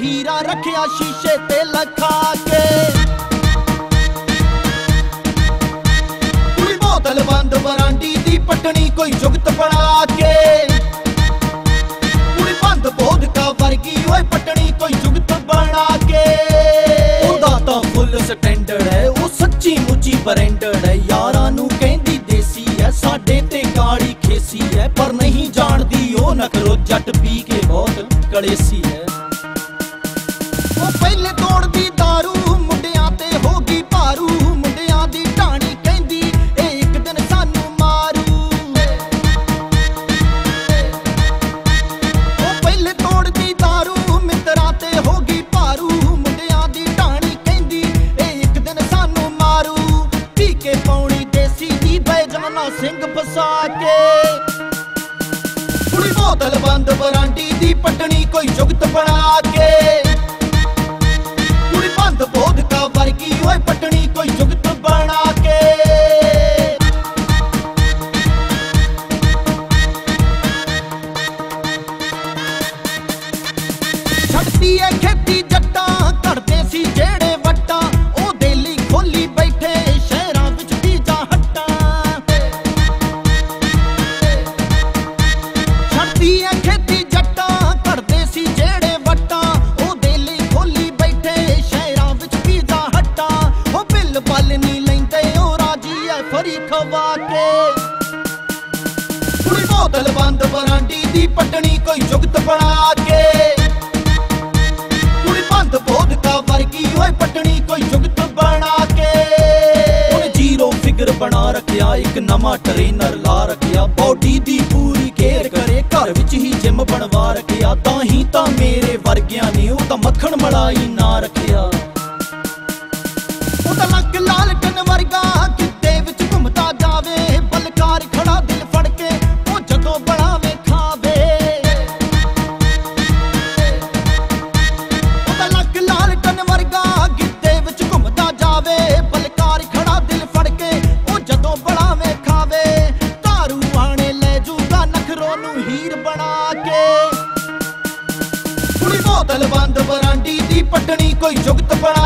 ਹੀਰਾ ਰੱਖਿਆ ਸ਼ੀਸ਼ੇ ਤੇ ਲਖਾ ਕੇ। ਕੁੜੀ ਬੋਤਲ ਬੰਦ ਬਰਾਂਡੀ ਦੀ ਪਟਣੀ ਕੋਈ ਜੁਗਤ ਬਣਾ ਕੇ। ਕੁੜੀ ਬੰਦ, ਬੋਧਕਾ ਵਰਗੀ ਓਏ ਪਟਣੀ ਕੋਈ ਜੁਗਤ ਬਣਾ ਕੇ। ਉਹਦਾ ਤਾਂ ਫੁੱਲ ਸਟੈਂਡਰਡ ਹੈ, ਉਹ ਸੱਚੀ ਮੁੱਚੀ ਬਰੈਂਡਡ ਹੈ। ਯਾਰਾਂ ਨੂੰ ਕਹਿੰਦੀ ਦੇਸੀ ਹੈ, ਸਾਡੇ ਤੇ ਕਾਲੀ ਖੇਸੀ ਹੈ। ਪਰ ਨਹੀਂ ਜਾਣਦੀ ਉਹ ਨਖਰੋ ਜੱਟ ਪੀ ਕੇ ਬਹੁਤ ਕਲੇਸੀ ਹੈ। ਪਹਿਲੇ ਤੋੜਦੀ दारू ਮੁੰਡਿਆਂ ਤੇ ਹੋ ਗਈ ਭਾਰੂ ਮੁੰਡਿਆਂ ਦੀ ਢਾਣੀ ਕਹਿੰਦੀ ਇਹ ਇੱਕ ਦਿਨ ਸਾਨੂੰ ਮਾਰੂ ਉਹ ਪਹਿਲੇ ਤੋੜਦੀ दारू ਮਿੱਤਰਾਂ ਤੇ ਹੋ ਗਈ ਭਾਰੂ ਮੁੰਡਿਆਂ ਦੀ ਢਾਣੀ ਕਹਿੰਦੀ ਇਹ ਇੱਕ ਦਿਨ ਸਾਨੂੰ ਮਾਰੂ ਪੀ ਕੇ ਪੌਣੀ ਦੇਸੀ ਦੀ ਬੇਜਾਨਾ ਸਿੰਘ ਫਸਾ ਕੇ ਕੁੜੀ ਬੋਤਲ ਬੰਦ ਬਰਾਂਡੀ ਦੀ ਪਟਣੀ ਛੱਡਦੀ ਏ ਖੇਤੀ ਜੱਟਾਂ ਘੜਦੇ ਸੀ ਜਿਹੜੇ ਵੱਟਾਂ। ਉਹਦੇ ਲਈ ਖੋਲੀ ਬੈਠੇ ਸ਼ਹਿਰਾਂ ਵਿੱਚ ਬੀਜਾਂ ਹੱਟਾਂ। ਛੱਡਦੀ ਏ ਖੇਤੀ ਜੱਟਾਂ ਕਰਦੇ ਸੀ ਜਿਹੜੇ ਵੱਟਾਂ। ਉਹਦੇ ਲਈ ਖੋਲੀ ਬੈਠੇ ਸ਼ਹਿਰਾਂ ਵਿੱਚ ਬੀਜਾਂ ਹੱਟਾਂ। ਉਹ ਬਿੱਲ ਬੱਲ ਨਹੀਂ ਲੈਂਦੇ, ਉਹ ਰਾਜੀ ਐ ਫਰੀ ਖਵਾ ਕੇ। ਕੁੜੀ ਬੋਤਲ ਬੰਦ, ਬਰਾਂਡੀ ਦੀ ਪਟਣੀ ਕੋਈ ਜੁਗਤ ਬਣਾ ਕੇ। ਪਟਣੀ ਕੋਈ ਜੁਗਤ ਬਣਾ ਕੇ। ਹੁਣ ਜ਼ੀਰੋ ਫਿਗਰ ਬਣਾ ਰੱਖਿਆ, ਇੱਕ ਨਵਾਂ ਟ੍ਰੇਨਰ ਲਾ ਰੱਖਿਆ। ਬੋਡੀ ਦੀ ਪੂਰੀ ਕੇਅਰ ਕਰੇ, ਘਰ ਵਿੱਚ ਹੀ ਜਿਮ ਬਣਵਾ ਰੱਖਿਆ। ਤਾਂ ਹੀ ਤਾਂ ਮੇਰੇ ਵਰਗਿਆਂ ਲੈ ਜੂਗਾ ਨਖਰੋ ਨੂੰ ਹੀਰ ਬਣਾ ਕੇ। ਕੁੜੀ ਬੋਤਲ ਬੰਦ, ਬਰਾਂਡੀ ਦੀ ਪਟਣੀ, ਕੋਈ ਜੁਗਤ ਬਣਾ